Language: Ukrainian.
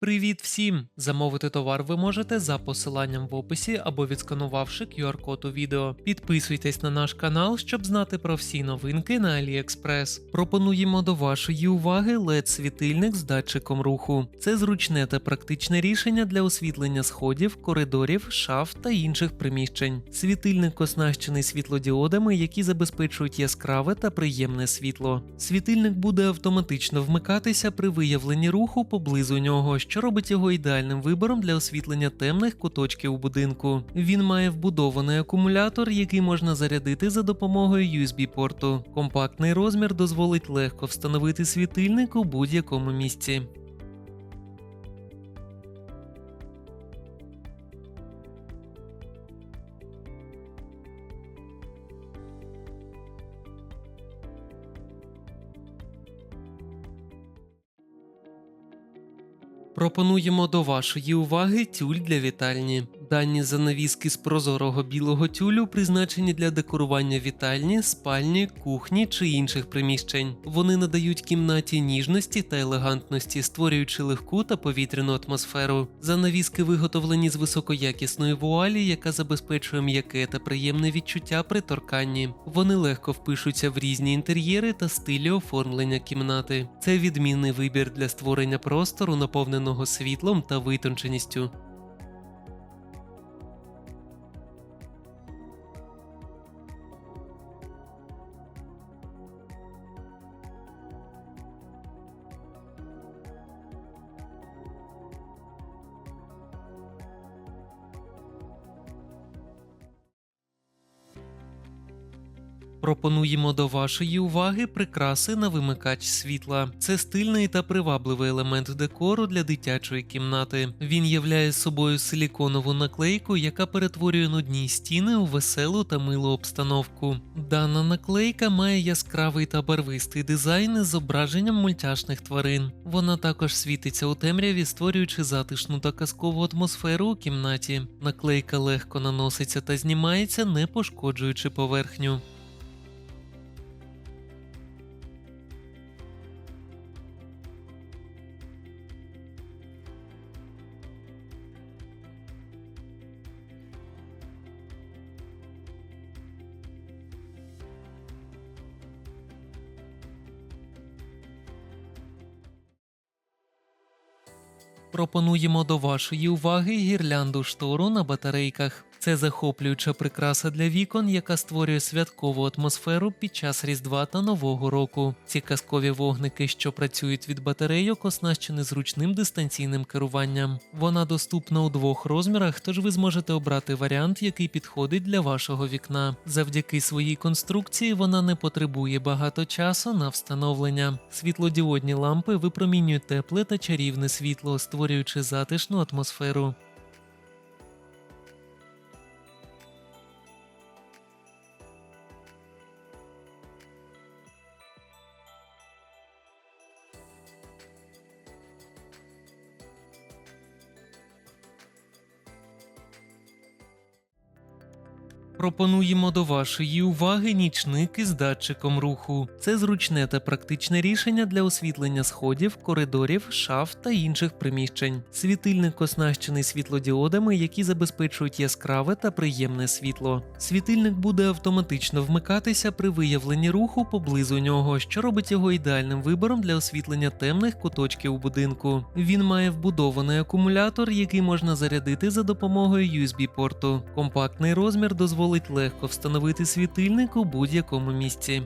Привіт всім! Замовити товар ви можете за посиланням в описі або відсканувавши QR-код у відео. Підписуйтесь на наш канал, щоб знати про всі новинки на AliExpress. Пропонуємо до вашої уваги LED-світильник з датчиком руху. Це зручне та практичне рішення для освітлення сходів, коридорів, шаф та інших приміщень. Світильник оснащений світлодіодами, які забезпечують яскраве та приємне світло. Світильник буде автоматично вмикатися при виявленні руху поблизу нього, що робить його ідеальним вибором для освітлення темних куточків у будинку. Він має вбудований акумулятор, який можна зарядити за допомогою USB-порту. Компактний розмір дозволить легко встановити світильник у будь-якому місці. Пропонуємо до вашої уваги тюль для вітальні. Дані занавіски з прозорого білого тюлю призначені для декорування вітальні, спальні, кухні чи інших приміщень. Вони надають кімнаті ніжності та елегантності, створюючи легку та повітряну атмосферу. Занавіски виготовлені з високоякісної вуалі, яка забезпечує м'яке та приємне відчуття при торканні. Вони легко впишуться в різні інтер'єри та стилі оформлення кімнати. Це відмінний вибір для створення простору, наповненого світлом та витонченістю. Пропонуємо до вашої уваги прикраси на вимикач світла. Це стильний та привабливий елемент декору для дитячої кімнати. Він являє собою силіконову наклейку, яка перетворює нудні стіни у веселу та милу обстановку. Дана наклейка має яскравий та барвистий дизайн із зображенням мультяшних тварин. Вона також світиться у темряві, створюючи затишну та казкову атмосферу у кімнаті. Наклейка легко наноситься та знімається, не пошкоджуючи поверхню. Пропонуємо до вашої уваги гірлянду штору на батарейках. Це захоплююча прикраса для вікон, яка створює святкову атмосферу під час Різдва та Нового року. Ці казкові вогники, що працюють від батарейок, оснащені зручним дистанційним керуванням. Вона доступна у двох розмірах, тож ви зможете обрати варіант, який підходить для вашого вікна. Завдяки своїй конструкції вона не потребує багато часу на встановлення. Світлодіодні лампи випромінюють тепле та чарівне світло, створюючи затишну атмосферу. Пропонуємо до вашої уваги нічник із датчиком руху. Це зручне та практичне рішення для освітлення сходів, коридорів, шаф та інших приміщень. Світильник оснащений світлодіодами, які забезпечують яскраве та приємне світло. Світильник буде автоматично вмикатися при виявленні руху поблизу нього, що робить його ідеальним вибором для освітлення темних куточків у будинку. Він має вбудований акумулятор, який можна зарядити за допомогою USB-порту. Компактний розмір дозволить легко встановити світильник у будь-якому місці.